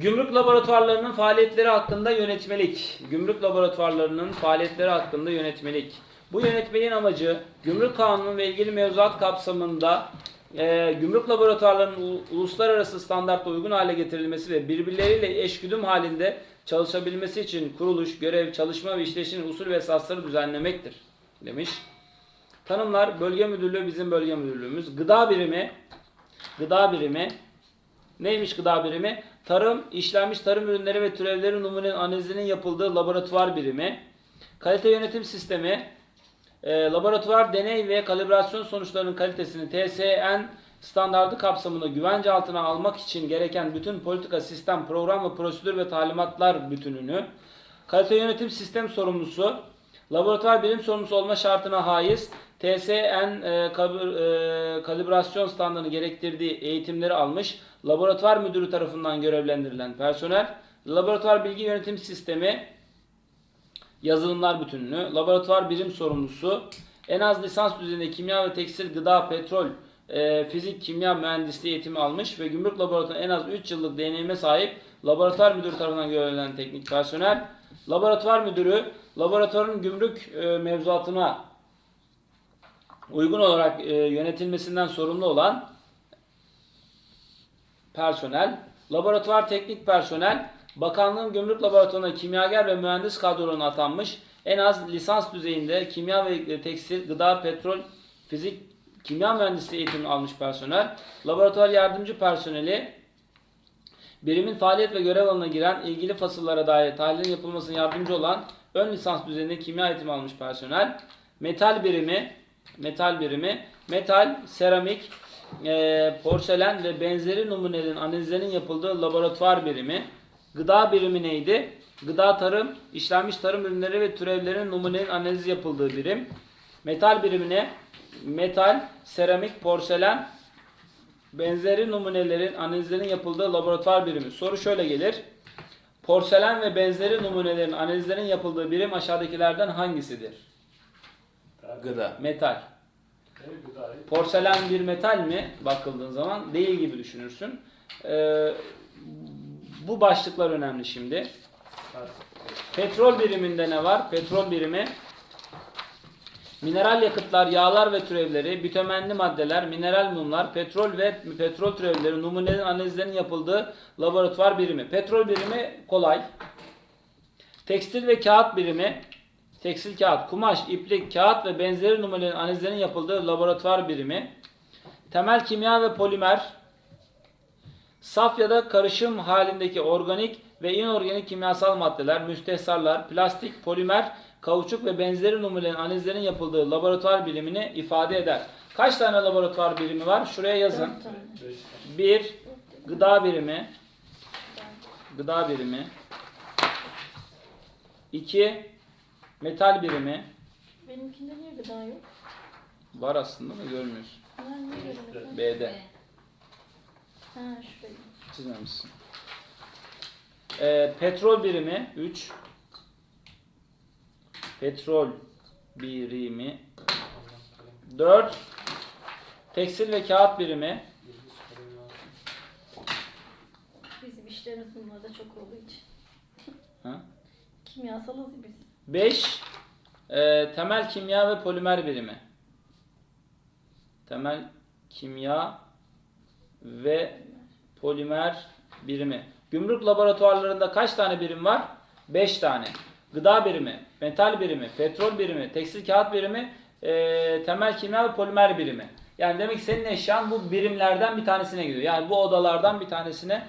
Gümrük laboratuvarlarının faaliyetleri hakkında yönetmelik. Gümrük laboratuvarlarının faaliyetleri hakkında yönetmelik. Bu yönetmeliğin amacı gümrük kanunu ve ilgili mevzuat kapsamında e, gümrük laboratuvarlarının uluslararası standartla uygun hale getirilmesi ve birbirleriyle eşgüdüm halinde çalışabilmesi için kuruluş, görev, çalışma ve işleyişin usul ve esasları düzenlemektir demiş. Tanımlar bölge müdürlüğü bizim bölge müdürlüğümüz. Gıda birimi gıda birimi Neymiş gıda birimi? Tarım, işlenmiş tarım ürünleri ve türevleri numunenin analizinin yapıldığı laboratuvar birimi. Kalite yönetim sistemi, e, laboratuvar deney ve kalibrasyon sonuçlarının kalitesini TSN standardı kapsamında güvence altına almak için gereken bütün politika, sistem, program ve prosedür ve talimatlar bütününü. Kalite yönetim sistem sorumlusu, laboratuvar bilim sorumlusu olma şartına haiz, TSN e, kabr- e, kalibrasyon standartını gerektirdiği eğitimleri almış, laboratuvar müdürü tarafından görevlendirilen personel, laboratuvar bilgi yönetim sistemi, yazılımlar bütününü, laboratuvar birim sorumlusu, en az lisans düzeyinde kimya ve tekstil, gıda, petrol, e, fizik, kimya mühendisliği eğitimi almış ve gümrük laboratuvarı en az 3 yıllık deneyime sahip laboratuvar müdürü tarafından görevlendirilen teknik personel, laboratuvar müdürü, laboratuvarın gümrük e, mevzuatına uygun olarak e, yönetilmesinden sorumlu olan personel, laboratuvar teknik personel, bakanlığın gümrük laboratuvarına kimyager ve mühendis kadrolarına atanmış, en az lisans düzeyinde kimya ve e, tekstil, gıda, petrol, fizik, kimya mühendisliği eğitimini almış personel, laboratuvar yardımcı personeli, birimin faaliyet ve görev alanına giren ilgili fasıllara dair tahlilin yapılmasına yardımcı olan ön lisans düzeyinde kimya eğitimi almış personel, metal birimi, metal birimi, metal, seramik, e, porselen ve benzeri numunelerin analizlerinin yapıldığı laboratuvar birimi, gıda birimi neydi? Gıda tarım, işlenmiş tarım ürünleri ve türevlerin numunelerin analizi yapıldığı birim. Metal birimine metal, seramik, porselen, benzeri numunelerin analizlerinin yapıldığı laboratuvar birimi. Soru şöyle gelir. Porselen ve benzeri numunelerin analizlerinin yapıldığı birim aşağıdakilerden hangisidir? Gıda. Metal. Porselen bir metal mi bakıldığın zaman? Değil gibi düşünürsün. Ee, bu başlıklar önemli şimdi. Petrol biriminde ne var? Petrol birimi mineral yakıtlar, yağlar ve türevleri, bitumenli maddeler, mineral mumlar, petrol ve petrol türevleri, numunelerin analizlerinin yapıldığı laboratuvar birimi. Petrol birimi kolay. Tekstil ve kağıt birimi, tekstil kağıt, kumaş, iplik, kağıt ve benzeri numunelerin analizlerinin yapıldığı laboratuvar birimi. Temel kimya ve polimer, saf ya da karışım halindeki organik ve inorganik kimyasal maddeler, müstehsallar, plastik, polimer, kauçuk ve benzeri numunelerin analizlerinin yapıldığı laboratuvar birimini ifade eder. Kaç tane laboratuvar birimi var? Şuraya yazın. 1 gıda birimi gıda birimi 2 metal birimi Benimkinde niye gıda yok? var aslında da görmüyorsun. Niye göremedi? B'de Ha şurayı. çizmemişsin. Ee, petrol birimi 3 petrol birimi 4 tekstil ve kağıt birimi Bizim işlerimiz bunlarda çok olduğu için. ha? Kimyasalız biz. 5 e, temel kimya ve polimer birimi. Temel kimya ve polimer birimi. Gümrük laboratuvarlarında kaç tane birim var? 5 tane. Gıda birimi, metal birimi, petrol birimi, tekstil kağıt birimi, e, temel kimya ve polimer birimi. Yani demek ki senin eşyan bu birimlerden bir tanesine gidiyor. Yani bu odalardan bir tanesine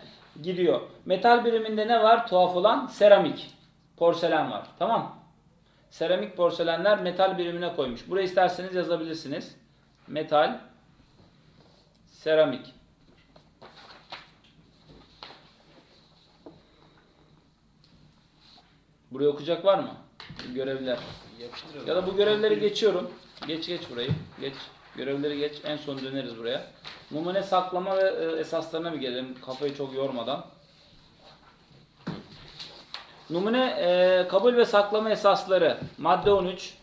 gidiyor. Metal biriminde ne var? Tuhaf olan seramik, porselen var. Tamam. Seramik porselenler metal birimine koymuş. Buraya isterseniz yazabilirsiniz. Metal, seramik. Buraya okuyacak var mı? Görevler. Yapıştıralım. Ya da bu görevleri geçiyorum. Geç geç burayı. Geç. Görevleri geç. En son döneriz buraya. Numune saklama ve e, esaslarına bir gelelim. Kafayı çok yormadan. Numune e, kabul ve saklama esasları. Madde 13.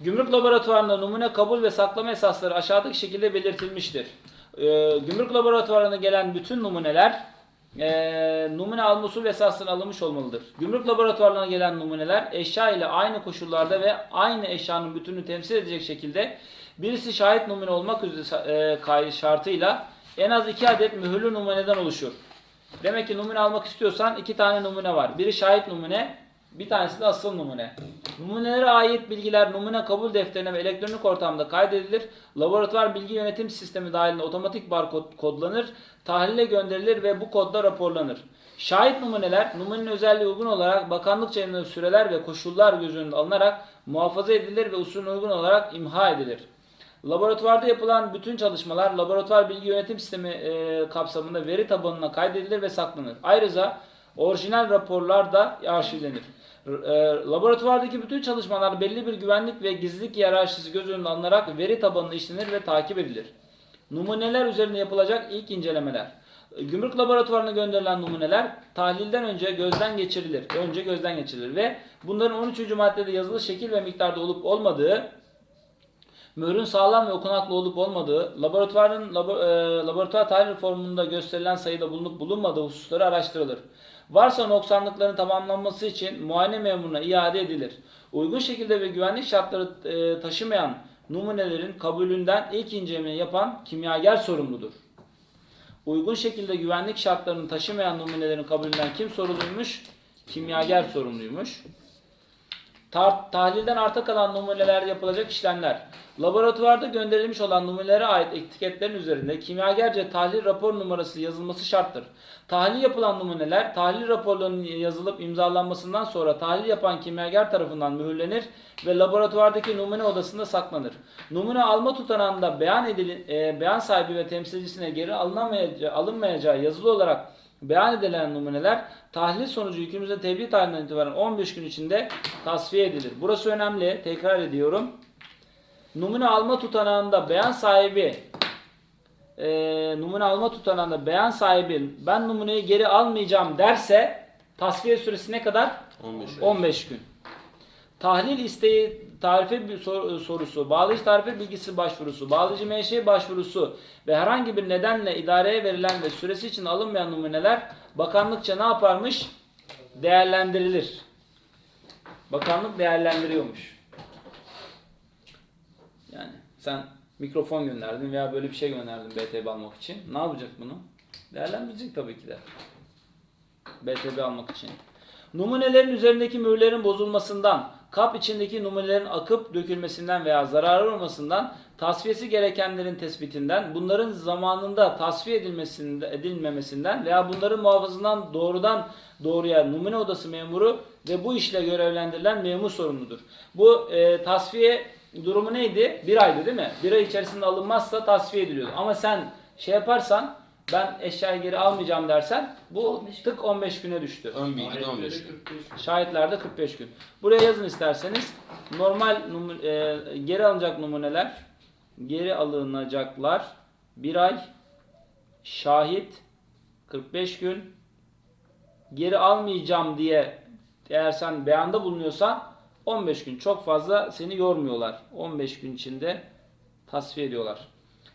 Gümrük laboratuvarında numune kabul ve saklama esasları aşağıdaki şekilde belirtilmiştir. E, gümrük laboratuvarına gelen bütün numuneler e, numune alma usul ve esasına alınmış olmalıdır. Gümrük laboratuvarlarına gelen numuneler eşya ile aynı koşullarda ve aynı eşyanın bütününü temsil edecek şekilde birisi şahit numune olmak üzere e, şartıyla en az iki adet mühürlü numuneden oluşur. Demek ki numune almak istiyorsan iki tane numune var. Biri şahit numune, bir tanesi de asıl numune. Numunelere ait bilgiler numune kabul defterine ve elektronik ortamda kaydedilir. Laboratuvar bilgi yönetim sistemi dahilinde otomatik barkod kodlanır, tahlile gönderilir ve bu kodda raporlanır. Şahit numuneler numunenin özelliği uygun olarak bakanlıkça yayınlanan süreler ve koşullar göz önünde alınarak muhafaza edilir ve usulüne uygun olarak imha edilir. Laboratuvarda yapılan bütün çalışmalar laboratuvar bilgi yönetim sistemi e, kapsamında veri tabanına kaydedilir ve saklanır. Ayrıca orijinal raporlar da arşivlenir. E, laboratuvardaki bütün çalışmalar belli bir güvenlik ve gizlilik hiyerarşisi göz önüne alınarak veri tabanına işlenir ve takip edilir. Numuneler üzerinde yapılacak ilk incelemeler. Gümrük laboratuvarına gönderilen numuneler tahlilden önce gözden geçirilir. Önce gözden geçirilir ve bunların 13. maddede yazılı şekil ve miktarda olup olmadığı mührün sağlam ve okunaklı olup olmadığı, laboratuvarın labo- e, laboratuvar tahlil formunda gösterilen sayıda bulunup bulunmadığı hususları araştırılır. Varsa noksanlıkların tamamlanması için muayene memuruna iade edilir. Uygun şekilde ve güvenlik şartları e, taşımayan numunelerin kabulünden ilk incelemeyi yapan kimyager sorumludur. Uygun şekilde güvenlik şartlarını taşımayan numunelerin kabulünden kim sorumluymuş? Kimyager sorumluymuş. Tahlilden arta kalan numunelerde yapılacak işlemler. Laboratuvarda gönderilmiş olan numunelere ait etiketlerin üzerinde kimyagerce tahlil rapor numarası yazılması şarttır. Tahlil yapılan numuneler tahlil raporlarının yazılıp imzalanmasından sonra tahlil yapan kimyager tarafından mühürlenir ve laboratuvardaki numune odasında saklanır. Numune alma tutanağında beyan edili, e, beyan sahibi ve temsilcisine geri alınamayacağı, alınmayacağı yazılı olarak beyan edilen numuneler tahlil sonucu yükümüzde tebliğ tarihinden itibaren 15 gün içinde tasfiye edilir. Burası önemli. Tekrar ediyorum. Numune alma tutanağında beyan sahibi e, numune alma tutanağında beyan sahibi ben numuneyi geri almayacağım derse tasfiye süresi ne kadar? 15. 15 gün. Tahlil isteği tarife bir sor- sorusu, bağlayıcı tarife bilgisi başvurusu, bağlayıcı menşe başvurusu ve herhangi bir nedenle idareye verilen ve süresi için alınmayan numuneler bakanlıkça ne yaparmış? Değerlendirilir. Bakanlık değerlendiriyormuş. Yani sen mikrofon gönderdin veya böyle bir şey gönderdin BTB almak için. Ne yapacak bunu? Değerlendirecek tabii ki de. BTB almak için. Numunelerin üzerindeki mühürlerin bozulmasından, kap içindeki numunelerin akıp dökülmesinden veya zarar olmasından, tasfiyesi gerekenlerin tespitinden, bunların zamanında tasfiye edilmemesinden veya bunların muhafazından doğrudan doğruya numune odası memuru ve bu işle görevlendirilen memur sorumludur. Bu e, tasfiye durumu neydi? Bir aydı değil mi? Bir ay içerisinde alınmazsa tasfiye ediliyordu. Ama sen şey yaparsan ben eşyayı geri almayacağım dersen bu 15 gün. tık 15 güne düştü. Ön bilgi de 15 gün. Şahitlerde 45 gün. Buraya yazın isterseniz. Normal numu- e, geri alınacak numuneler geri alınacaklar. Bir ay şahit 45 gün geri almayacağım diye eğer sen beyanda bulunuyorsan 15 gün çok fazla seni yormuyorlar. 15 gün içinde tasfiye ediyorlar.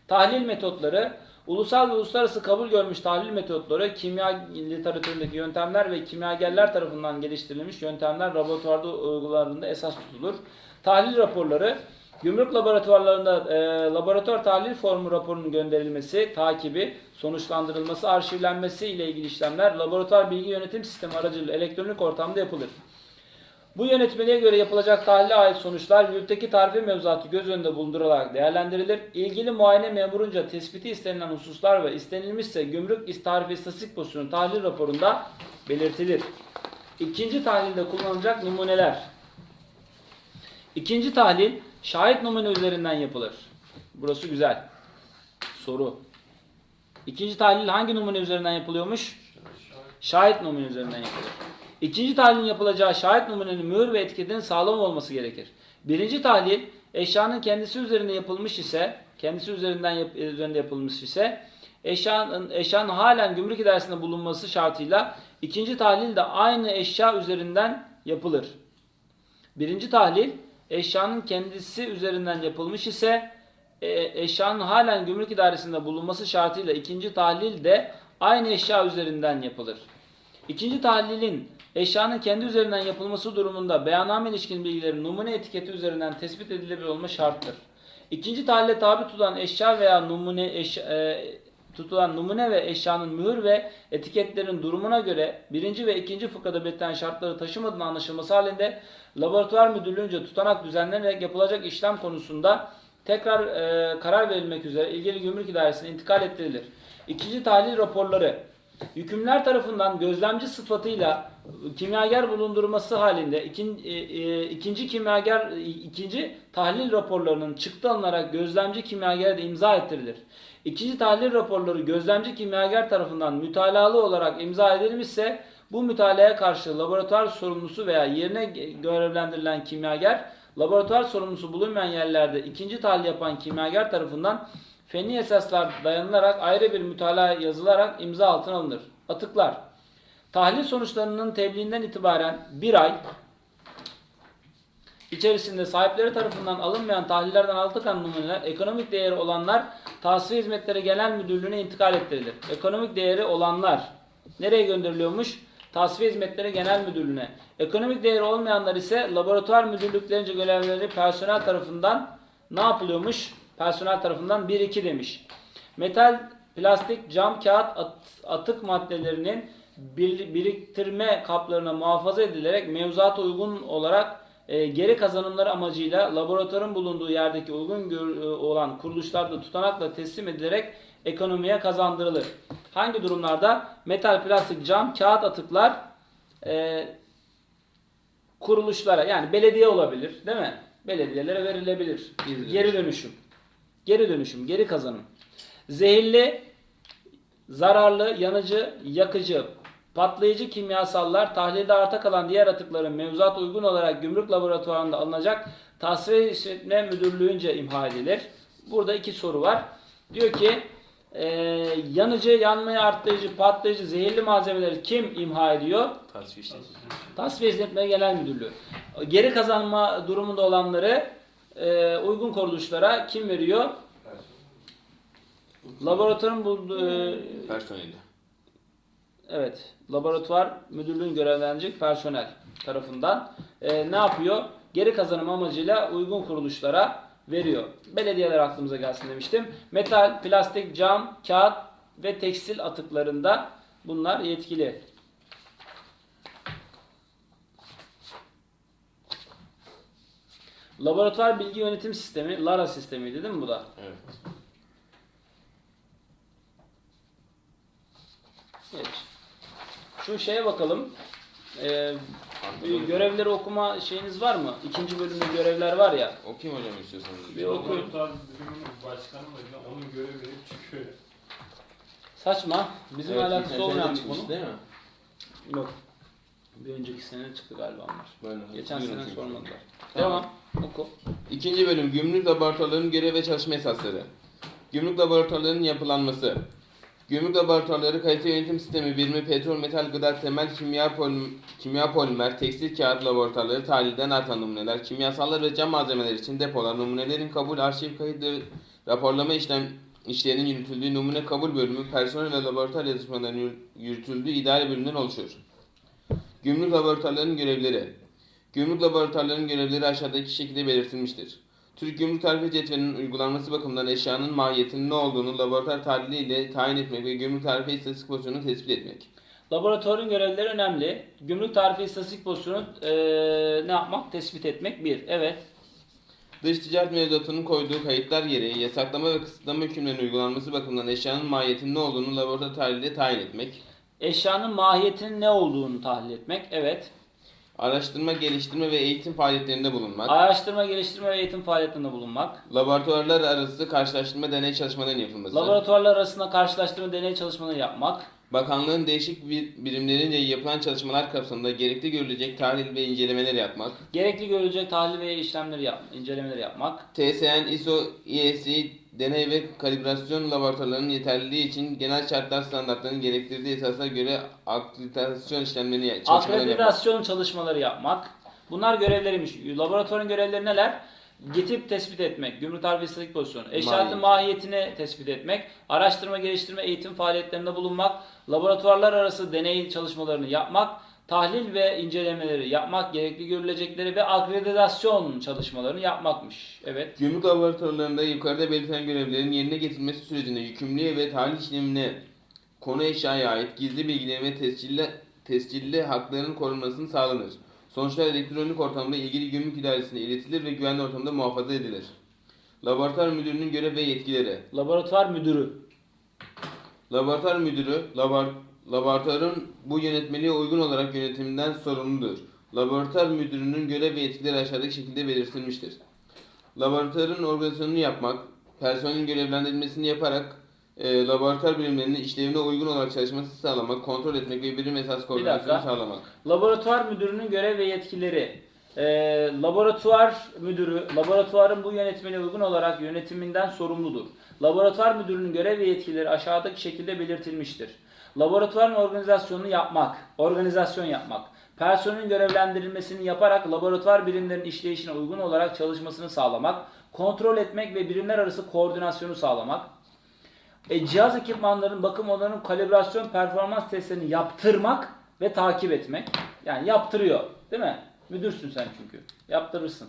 Tahlil metotları Ulusal ve uluslararası kabul görmüş tahlil metotları kimya literatüründeki yöntemler ve kimyagerler tarafından geliştirilmiş yöntemler laboratuvarda uygularında esas tutulur. Tahlil raporları Gümrük laboratuvarlarında e, laboratuvar tahlil formu raporunun gönderilmesi, takibi, sonuçlandırılması, arşivlenmesi ile ilgili işlemler laboratuvar bilgi yönetim sistemi aracılığıyla elektronik ortamda yapılır. Bu yönetmeliğe göre yapılacak tahlile ait sonuçlar yürütteki tarife mevzuatı göz önünde bulundurularak değerlendirilir. İlgili muayene memurunca tespiti istenilen hususlar ve istenilmişse gümrük tarife istatistik pozisyonu tahlil raporunda belirtilir. İkinci tahlilde kullanılacak numuneler. İkinci tahlil şahit numune üzerinden yapılır. Burası güzel. Soru. İkinci tahlil hangi numune üzerinden yapılıyormuş? Şahit numune üzerinden yapılır. İkinci tahlilin yapılacağı şahit numunenin mühür ve etiketinin sağlam olması gerekir. Birinci tahlil eşyanın kendisi üzerinde yapılmış ise, kendisi üzerinden yap- üzerinde yapılmış ise eşyanın, eşyanın halen gümrük idaresinde bulunması şartıyla ikinci tahlil de aynı eşya üzerinden yapılır. Birinci tahlil eşyanın kendisi üzerinden yapılmış ise e, eşyanın halen gümrük idaresinde bulunması şartıyla ikinci tahlil de aynı eşya üzerinden yapılır. İkinci tahlilin eşyanın kendi üzerinden yapılması durumunda beyanname ilişkin bilgilerin numune etiketi üzerinden tespit edilebilir olma şarttır. İkinci tahlile tabi tutulan eşya veya numune eş, e, tutulan numune ve eşyanın mühür ve etiketlerin durumuna göre birinci ve ikinci fıkrada belirtilen şartları taşımadığını anlaşılması halinde laboratuvar müdürlüğünce tutanak düzenlenerek yapılacak işlem konusunda tekrar e, karar verilmek üzere ilgili gümrük idaresine intikal ettirilir. İkinci tahlil raporları Hükümler tarafından gözlemci sıfatıyla kimyager bulundurması halinde ikin, e, e, ikinci kimyager ikinci tahlil raporlarının çıktı alınarak gözlemci kimyagere de imza ettirilir. İkinci tahlil raporları gözlemci kimyager tarafından mütalalı olarak imza edilmişse bu mütalaya karşı laboratuvar sorumlusu veya yerine görevlendirilen kimyager laboratuvar sorumlusu bulunmayan yerlerde ikinci tahlil yapan kimyager tarafından fenli esaslar dayanılarak ayrı bir mütalaa yazılarak imza altına alınır. Atıklar. Tahlil sonuçlarının tebliğinden itibaren bir ay içerisinde sahipleri tarafından alınmayan tahlillerden altı kan numuneler ekonomik değeri olanlar Tasfiye Hizmetleri Genel Müdürlüğü'ne intikal ettirilir. Ekonomik değeri olanlar nereye gönderiliyormuş? Tasfiye Hizmetleri Genel Müdürlüğü'ne. Ekonomik değeri olmayanlar ise laboratuvar müdürlüklerince görevleri personel tarafından ne yapılıyormuş? Personel tarafından 1-2 demiş. Metal, plastik, cam, kağıt, at- atık maddelerinin bir- biriktirme kaplarına muhafaza edilerek mevzuata uygun olarak e, geri kazanımları amacıyla laboratuvarın bulunduğu yerdeki uygun gör- e, olan kuruluşlarda tutanakla teslim edilerek ekonomiye kazandırılır. Hangi durumlarda? Metal, plastik, cam, kağıt atıklar e, kuruluşlara yani belediye olabilir değil mi? Belediyelere verilebilir. Geri Geri dönüşüm. Geri dönüşüm, geri kazanım. Zehirli, zararlı, yanıcı, yakıcı, patlayıcı kimyasallar tahlilde arta kalan diğer atıkların mevzuat uygun olarak gümrük laboratuvarında alınacak tasfiye işletme müdürlüğünce imha edilir. Burada iki soru var. Diyor ki e, yanıcı, yanmayı arttırıcı, patlayıcı, zehirli malzemeleri kim imha ediyor? Tasfiye işte. Tasfiye Hizmetleri Genel Müdürlüğü. Geri kazanma durumunda olanları e, uygun kuruluşlara kim veriyor? Laboratuvarın bulduğu e, Personeli. evet laboratuvar müdürlüğün görevlenecek personel tarafından e, ne yapıyor? Geri kazanım amacıyla uygun kuruluşlara veriyor. Belediyeler aklımıza gelsin demiştim. Metal, plastik, cam, kağıt ve tekstil atıklarında bunlar yetkili. Laboratuvar bilgi yönetim sistemi, LARA sistemiydi değil mi bu da? Evet. Evet. Şu şeye bakalım. Ee, görevleri okuma şeyiniz var mı? İkinci bölümde görevler var ya. Okuyayım hocam istiyorsanız. Bir okuyun. Laboratuvar bölümünün başkanı da onun görev verip çıkıyor. Saçma. Bizim Evet, alakası olmayan bir konu. Değil mi? Yok. Bir önceki sene çıktı galiba onlar. Böyle. Geçen sene sormadılar. Tamam. Devam. Oku. İkinci bölüm gümrük laboratuvarlarının görev ve çalışma esasları. Gümrük laboratuvarlarının yapılanması. Gümrük laboratuvarları kalite yönetim sistemi birimi petrol, metal, gıda, temel kimya, pol- kimya polimer, tekstil kağıt laboratuvarları tahlilden artan numuneler, kimyasallar ve cam malzemeler için depolar, numunelerin kabul, arşiv, kayıt ve raporlama işlem işlerinin yürütüldüğü numune kabul bölümü, personel ve laboratuvar yazışmalarının yür- yürütüldüğü idare bölümünden oluşur. Gümrük laboratuvarlarının görevleri. Gümrük laboratuvarlarının görevleri aşağıdaki şekilde belirtilmiştir. Türk Gümrük Tarife Cetveli'nin uygulanması bakımından eşyanın mahiyetinin ne olduğunu laboratuvar tahlili ile tayin etmek ve gümrük tarife istatistik pozisyonunu tespit etmek. Laboratuvarın görevleri önemli. Gümrük tarifi istatistik pozisyonu eee, ne yapmak? Tespit etmek. Bir. Evet. Dış ticaret mevzuatının koyduğu kayıtlar gereği yasaklama ve kısıtlama hükümlerinin uygulanması bakımından eşyanın mahiyetinin ne olduğunu laboratuvar tahlili ile tayin etmek. Eşyanın mahiyetinin ne olduğunu tahlil etmek. Evet. Araştırma, geliştirme ve eğitim faaliyetlerinde bulunmak. Araştırma, geliştirme ve eğitim faaliyetinde bulunmak. Laboratuvarlar arası karşılaştırma deney çalışmalarının yapılması. Laboratuvarlar arasında karşılaştırma deney çalışmaları yapmak. Bakanlığın değişik bir birimlerince yapılan çalışmalar kapsamında gerekli görülecek tahlil ve incelemeler yapmak. Gerekli görülecek tahlil ve işlemleri yap, incelemeleri yapmak. TSN, ISO, IEC, deney ve kalibrasyon laboratuvarlarının yeterliliği için genel şartlar standartlarının gerektirdiği esaslara göre akreditasyon işlemlerini çalışmalarını yapmak. Akreditasyon çalışmaları yapmak. Bunlar görevleriymiş. Laboratuvarın görevleri neler? Getip tespit etmek, gümrük tarbiyesizlik pozisyonu, eşyaatın Mahiyet. mahiyetini tespit etmek, araştırma, geliştirme, eğitim faaliyetlerinde bulunmak, laboratuvarlar arası deney çalışmalarını yapmak, tahlil ve incelemeleri yapmak, gerekli görülecekleri ve akreditasyon çalışmalarını yapmakmış. Evet. Gümrük laboratuvarlarında yukarıda belirtilen görevlerin yerine getirilmesi sürecinde yükümlülüğe ve tahlil işlemine konu eşyaya ait gizli bilgilerin ve tescilli, tescilli hakların korunmasını sağlanır. Sonuçlar elektronik ortamda ilgili gümrük idaresine iletilir ve güvenli ortamda muhafaza edilir. Laboratuvar müdürünün görev ve yetkileri. Laboratuvar müdürü. Laboratuvar müdürü, labor, laboratuvarın bu yönetmeliğe uygun olarak yönetiminden sorumludur. Laboratuvar müdürünün görev ve yetkileri aşağıdaki şekilde belirtilmiştir. Laboratuvarın organizasyonunu yapmak, personelin görevlendirilmesini yaparak e, laboratuvar birimlerinin işlevine uygun olarak çalışması sağlamak, kontrol etmek ve birim esas koordinasyonu sağlamak. Laboratuvar müdürünün görev ve yetkileri. Ee, laboratuvar müdürü, laboratuvarın bu yönetmeliğe uygun olarak yönetiminden sorumludur. Laboratuvar müdürünün görev ve yetkileri aşağıdaki şekilde belirtilmiştir. Laboratuvarın organizasyonunu yapmak, organizasyon yapmak. Personelin görevlendirilmesini yaparak laboratuvar birimlerinin işleyişine uygun olarak çalışmasını sağlamak, kontrol etmek ve birimler arası koordinasyonu sağlamak. E, cihaz ekipmanların bakım onların kalibrasyon performans testlerini yaptırmak ve takip etmek. Yani yaptırıyor değil mi? Müdürsün sen çünkü. Yaptırırsın.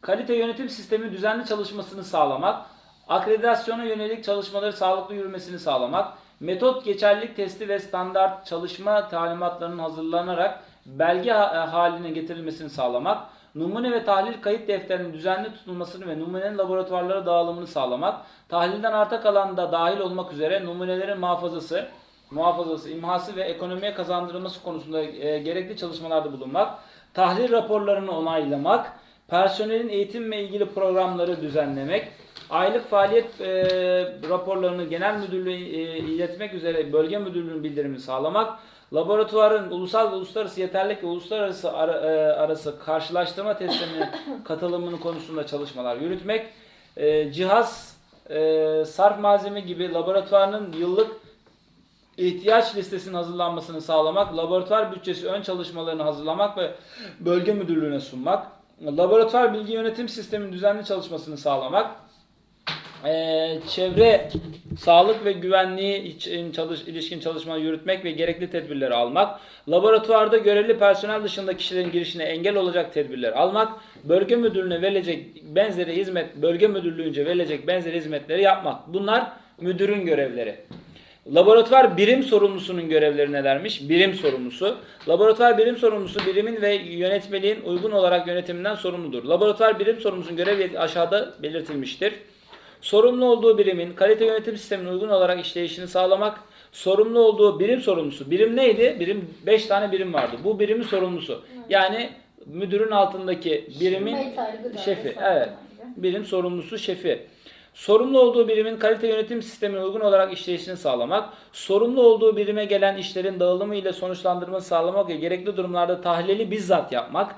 Kalite yönetim sistemi düzenli çalışmasını sağlamak. Akreditasyona yönelik çalışmaları sağlıklı yürümesini sağlamak. Metot geçerlilik testi ve standart çalışma talimatlarının hazırlanarak belge e, haline getirilmesini sağlamak. Numune ve tahlil kayıt defterinin düzenli tutulmasını ve numunenin laboratuvarlara dağılımını sağlamak. Tahlilden arta kalan da dahil olmak üzere numunelerin muhafazası, muhafazası, imhası ve ekonomiye kazandırılması konusunda e, gerekli çalışmalarda bulunmak. Tahlil raporlarını onaylamak. Personelin eğitimle ilgili programları düzenlemek. Aylık faaliyet e, raporlarını genel müdürlüğe e, iletmek üzere bölge müdürlüğünün bildirimini sağlamak. Laboratuvarın ulusal ve uluslararası yeterlilik ve uluslararası ara- e, arası karşılaştırma testlerine katılımını konusunda çalışmalar yürütmek. E, cihaz, e, sarf malzeme gibi laboratuvarın yıllık ihtiyaç listesinin hazırlanmasını sağlamak, laboratuvar bütçesi ön çalışmalarını hazırlamak ve bölge müdürlüğüne sunmak, laboratuvar bilgi yönetim sisteminin düzenli çalışmasını sağlamak, eee, çevre, sağlık ve güvenliği için çalış, ilişkin çalışmaları yürütmek ve gerekli tedbirleri almak, laboratuvarda görevli personel dışında kişilerin girişine engel olacak tedbirler almak, bölge müdürlüğüne verilecek benzeri hizmet, bölge müdürlüğünce verilecek benzeri hizmetleri yapmak. Bunlar müdürün görevleri. Laboratuvar birim sorumlusunun görevleri nelermiş? Birim sorumlusu. Laboratuvar birim sorumlusu birimin ve yönetmeliğin uygun olarak yönetiminden sorumludur. Laboratuvar birim sorumlusunun görevi aşağıda belirtilmiştir. Sorumlu olduğu birimin kalite yönetim sistemine uygun olarak işleyişini sağlamak. Sorumlu olduğu birim sorumlusu. Birim neydi? Birim 5 tane birim vardı. Bu birimin sorumlusu. Yani müdürün altındaki birimin gıda şefi. Evet. Birim sorumlusu şefi. Sorumlu olduğu birimin kalite yönetim sistemine uygun olarak işleyişini sağlamak, sorumlu olduğu birime gelen işlerin dağılımı ile sonuçlandırmasını sağlamak ve gerekli durumlarda tahlili bizzat yapmak,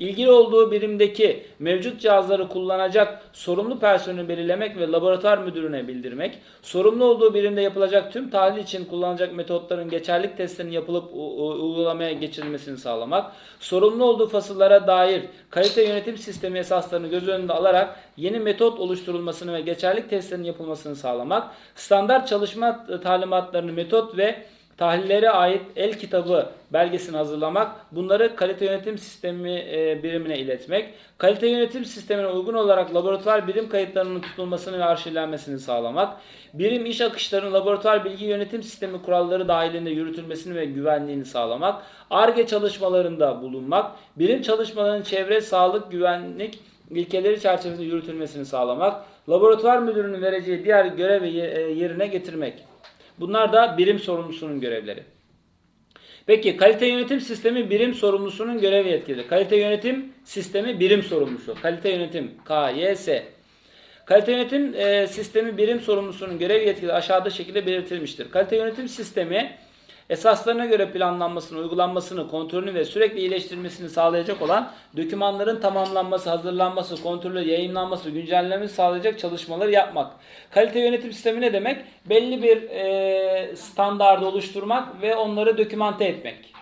ilgili olduğu birimdeki mevcut cihazları kullanacak sorumlu personeli belirlemek ve laboratuvar müdürüne bildirmek, sorumlu olduğu birimde yapılacak tüm tahlil için kullanılacak metotların geçerlik testlerinin yapılıp uygulamaya geçirilmesini sağlamak, sorumlu olduğu fasıllara dair kalite yönetim sistemi esaslarını göz önünde alarak yeni metot oluşturulmasını ve geçerlik testlerinin yapılmasını sağlamak, standart çalışma talimatlarını metot ve tahlillere ait el kitabı belgesini hazırlamak, bunları kalite yönetim sistemi e, birimine iletmek, kalite yönetim sistemine uygun olarak laboratuvar birim kayıtlarının tutulmasını ve arşivlenmesini sağlamak, birim iş akışlarının laboratuvar bilgi yönetim sistemi kuralları dahilinde yürütülmesini ve güvenliğini sağlamak, ARGE çalışmalarında bulunmak, birim çalışmalarının çevre, sağlık, güvenlik ilkeleri çerçevesinde yürütülmesini sağlamak, laboratuvar müdürünün vereceği diğer görevi e, yerine getirmek. Bunlar da birim sorumlusunun görevleri. Peki kalite yönetim sistemi birim sorumlusunun görev yetkileri. Kalite yönetim sistemi birim sorumlusu. Kalite yönetim KYS. Kalite yönetim e, sistemi birim sorumlusunun görev yetkileri aşağıda şekilde belirtilmiştir. Kalite yönetim sistemi esaslarına göre planlanmasını, uygulanmasını, kontrolünü ve sürekli iyileştirilmesini sağlayacak olan dokümanların tamamlanması, hazırlanması, kontrolü, yayınlanması, güncellenmesi sağlayacak çalışmaları yapmak. Kalite yönetim sistemi ne demek? Belli bir e, standardı oluşturmak ve onları dokümante etmek.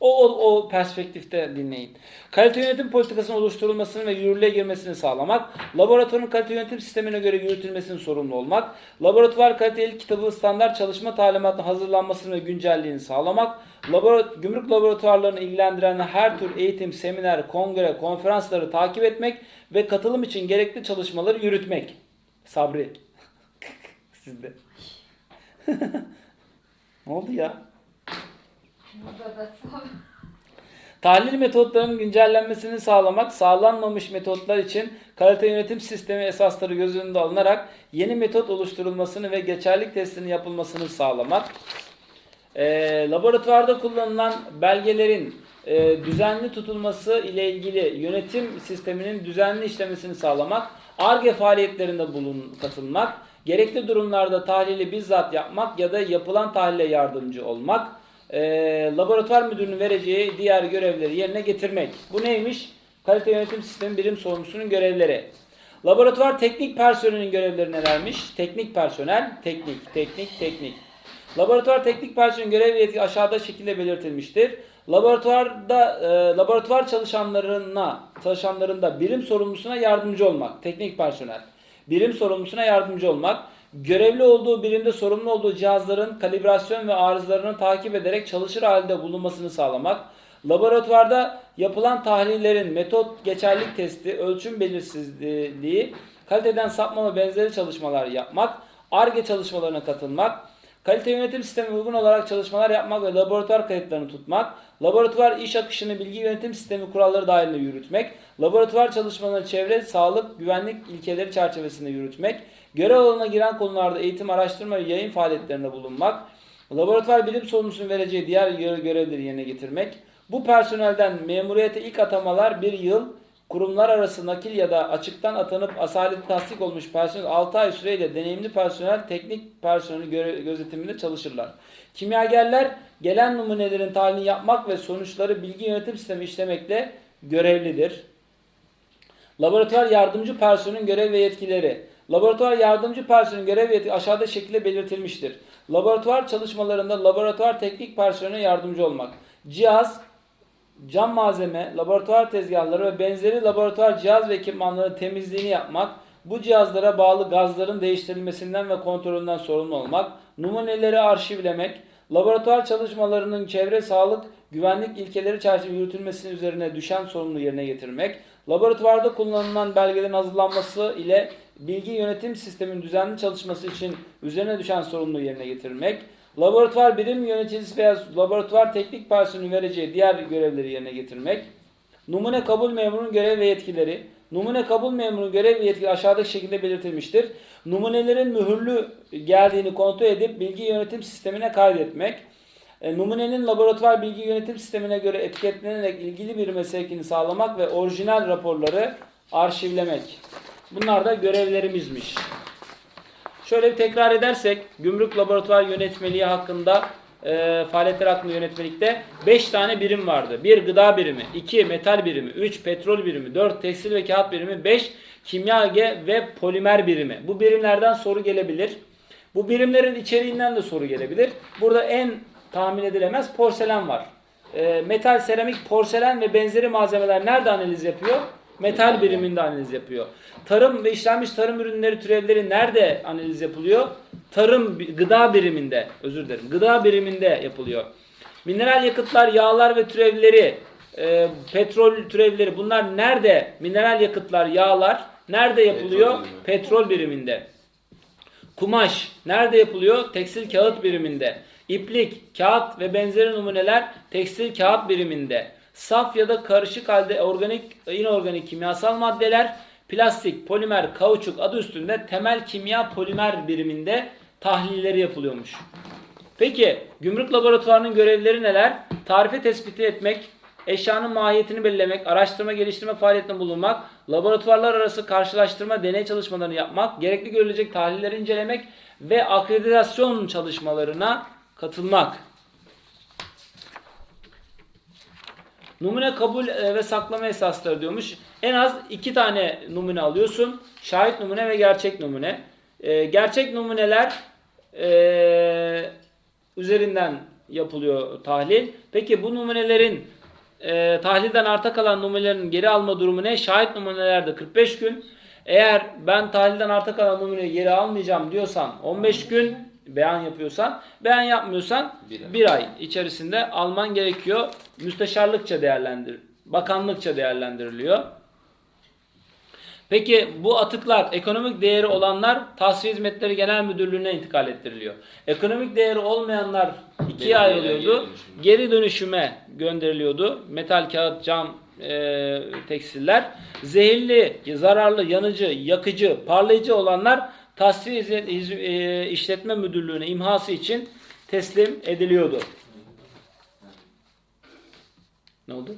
O, o, o perspektifte dinleyin. Kalite yönetim politikasının oluşturulmasını ve yürürlüğe girmesini sağlamak, laboratuvarın kalite yönetim sistemine göre yürütülmesinin sorumlu olmak, laboratuvar kalitelik kitabı standart çalışma talimatının hazırlanmasını ve güncelliğini sağlamak, laborat gümrük laboratuvarlarını ilgilendiren her tür eğitim, seminer, kongre, konferansları takip etmek ve katılım için gerekli çalışmaları yürütmek. Sabri. Sizde. ne oldu ya? Tahlil metotlarının güncellenmesini sağlamak, sağlanmamış metotlar için kalite yönetim sistemi esasları göz önünde alınarak yeni metot oluşturulmasını ve geçerlilik testinin yapılmasını sağlamak. Eee, laboratuvarda kullanılan belgelerin eee, düzenli tutulması ile ilgili yönetim sisteminin düzenli işlemesini sağlamak, ARGE faaliyetlerinde bulun, katılmak, gerekli durumlarda tahlili bizzat yapmak ya da yapılan tahlile yardımcı olmak, eee, laboratuvar müdürünün vereceği diğer görevleri yerine getirmek. Bu neymiş? Kalite yönetim sistemi birim sorumlusunun görevleri. Laboratuvar teknik personelinin görevleri nelermiş? Teknik personel, teknik, teknik, teknik. Laboratuvar teknik personelin görev yetki aşağıda şekilde belirtilmiştir. Laboratuvarda e, laboratuvar çalışanlarına çalışanlarında birim sorumlusuna yardımcı olmak, teknik personel. Birim sorumlusuna yardımcı olmak, görevli olduğu birimde sorumlu olduğu cihazların kalibrasyon ve arızalarını takip ederek çalışır halde bulunmasını sağlamak, laboratuvarda yapılan tahlillerin metot geçerlilik testi, ölçüm belirsizliği, kaliteden sapma ve benzeri çalışmalar yapmak, ARGE çalışmalarına katılmak, kalite yönetim sistemi uygun olarak çalışmalar yapmak ve laboratuvar kayıtlarını tutmak, laboratuvar iş akışını bilgi yönetim sistemi kuralları dahilinde yürütmek, laboratuvar çalışmalarını çevre, sağlık, güvenlik ilkeleri çerçevesinde yürütmek, görev alanına giren konularda eğitim, araştırma ve yayın faaliyetlerinde bulunmak, laboratuvar bilim sorumlusunun vereceği diğer göre- görevleri yerine getirmek, bu personelden memuriyete ilk atamalar bir yıl, kurumlar arası nakil ya da açıktan atanıp asaleti tasdik olmuş personel 6 ay süreyle deneyimli personel teknik personeli gözetiminde çalışırlar. Kimyagerler gelen numunelerin tahlilini yapmak ve sonuçları bilgi yönetim sistemi işlemekle görevlidir. Laboratuvar yardımcı personelin görev ve yetkileri. Laboratuvar yardımcı personelin görev yetkileri aşağıda şekilde belirtilmiştir. Laboratuvar çalışmalarında laboratuvar teknik personeline yardımcı olmak. Cihaz, cam malzeme, laboratuvar tezgahları ve benzeri laboratuvar cihaz ve ekipmanların temizliğini yapmak, bu cihazlara bağlı gazların değiştirilmesinden ve kontrolünden sorumlu olmak, numuneleri arşivlemek, laboratuvar çalışmalarının çevre sağlık, güvenlik ilkeleri çerçeve yürütülmesinin üzerine düşen sorumluluğu yerine getirmek, laboratuvarda kullanılan belgelerin hazırlanması ile bilgi yönetim sisteminin düzenli çalışması için üzerine düşen sorumluluğu yerine getirmek, laboratuvar birim yöneticisi veya laboratuvar teknik personelinin vereceği diğer görevleri yerine getirmek, numune kabul memurunun görev ve yetkileri, numune kabul memurunun görev ve yetkileri aşağıdaki şekilde belirtilmiştir. Numunelerin mühürlü geldiğini kontrol edip bilgi yönetim sistemine kaydetmek, e, numunenin laboratuvar bilgi yönetim sistemine göre etiketlenerek ilgili birime sevkini sağlamak ve orijinal raporları arşivlemek. Bunlar da görevlerimizmiş. Şöyle bir tekrar edersek gümrük laboratuvar yönetmeliği hakkında e, faaliyetler hakkında yönetmelikte 5 tane birim vardı. 1 gıda birimi, 2 metal birimi, 3 petrol birimi, 4 tekstil ve kağıt birimi, 5 kimya ve polimer birimi. Bu birimlerden soru gelebilir. Bu birimlerin içeriğinden de soru gelebilir. Burada en tahmin edilemez porselen var. E, metal, seramik, porselen ve benzeri malzemeler nerede analiz yapıyor? Metal biriminde analiz yapıyor. Tarım ve işlenmiş tarım ürünleri türevleri nerede analiz yapılıyor? Tarım gıda biriminde, özür dilerim. Gıda biriminde yapılıyor. Mineral yakıtlar, yağlar ve türevleri, e, petrol türevleri bunlar nerede? Mineral yakıtlar, yağlar nerede yapılıyor? Petrol birimi. Petrol biriminde. Kumaş nerede yapılıyor? Tekstil kağıt biriminde. İplik, kağıt ve benzeri numuneler tekstil kağıt biriminde. Saf ya da karışık halde organik, inorganik kimyasal maddeler, plastik, polimer, kauçuk adı üstünde temel kimya polimer biriminde tahlilleri yapılıyormuş. Peki gümrük laboratuvarının görevleri neler? Tarife tespiti etmek, eşyanın mahiyetini belirlemek, araştırma geliştirme faaliyetinde bulunmak, laboratuvarlar arası karşılaştırma deney çalışmalarını yapmak, gerekli görülecek tahlilleri incelemek ve akreditasyon çalışmalarına katılmak. Numune kabul e, ve saklama esasları diyormuş. En az iki tane numune alıyorsun. Şahit numune ve gerçek numune. E, gerçek numuneler e, üzerinden yapılıyor tahlil. Peki bu numunelerin e, tahlilden arta kalan numunelerin geri alma durumu ne? Şahit numunelerde 45 gün. Eğer ben tahlilden arta kalan numuneyi geri almayacağım diyorsan 15 gün beyan yapıyorsan, beyan yapmıyorsan Bir ay. bir ay içerisinde alman gerekiyor. Müsteşarlıkça değerlendir, bakanlıkça değerlendiriliyor. Peki bu atıklar ekonomik değeri olanlar Tasfiye Hizmetleri Genel Müdürlüğü'ne intikal ettiriliyor. Ekonomik değeri olmayanlar ikiye Belediyeler ayrılıyordu. geri Geri dönüşüme gönderiliyordu. Metal, kağıt, cam, e, tekstiller. Zehirli, zararlı, yanıcı, yakıcı, parlayıcı olanlar Tasfiye e, İşletme Müdürlüğü'ne imhası için teslim ediliyordu. Ne oldu?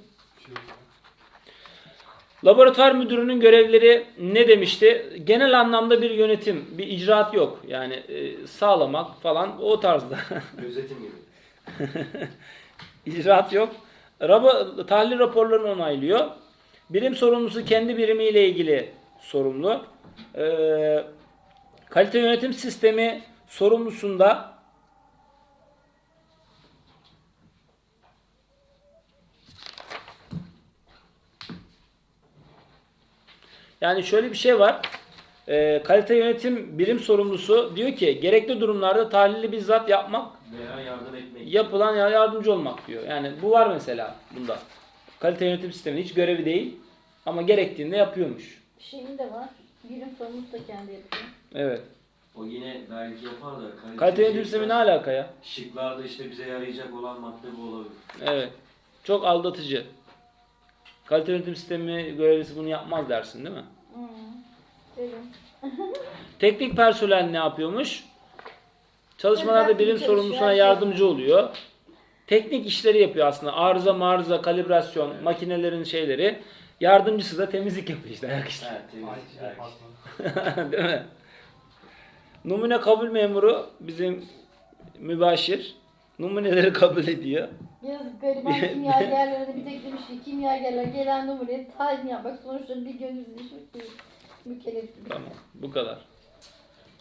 Laboratuvar müdürünün görevleri ne demişti? Genel anlamda bir yönetim, bir icraat yok. Yani e, sağlamak falan o tarzda. Gözetim gibi. icraat yok. Rabo, tahlil raporlarını onaylıyor. Birim sorumlusu kendi birimiyle ilgili sorumlu. Ee, kalite yönetim sistemi sorumlusunda Yani şöyle bir şey var. Ee, kalite yönetim birim sorumlusu diyor ki gerekli durumlarda tahlili bizzat yapmak Veya yardım etmek. yapılan ya- yardımcı olmak diyor. Yani bu var mesela bunda. Kalite yönetim sisteminin hiç görevi değil ama gerektiğinde yapıyormuş. Şeyin de var. Birim sorumlusu da kendi yapıyor. Evet. O yine belki yapar da. kalite Kalite yönetim şey- sistemi ne alaka ya? Şıklarda işte bize yarayacak olan madde bu olabilir. Evet. Çok aldatıcı. Kalite yönetim sistemi görevlisi bunu yapmaz dersin değil mi? Hı. Dedim. Teknik personel ne yapıyormuş? Çalışmalarda birim bir sorumlusuna çalışıyor. yardımcı oluyor. Teknik işleri yapıyor aslında. Arıza, marıza, kalibrasyon, makinelerin şeyleri. Yardımcısı da temizlik yapıyor işte ayak işleri. Evet ayak departmanı. Değil mi? Numune kabul memuru bizim mübaşir. Numuneleri kabul ediyor. Yazık gariban kimyagerlere de bir tek demiş ki kimyagerler gelen numarayı tayin yapmak sonuçta bir gönül düşmek değil. Mükellef. Tamam. Bu kadar.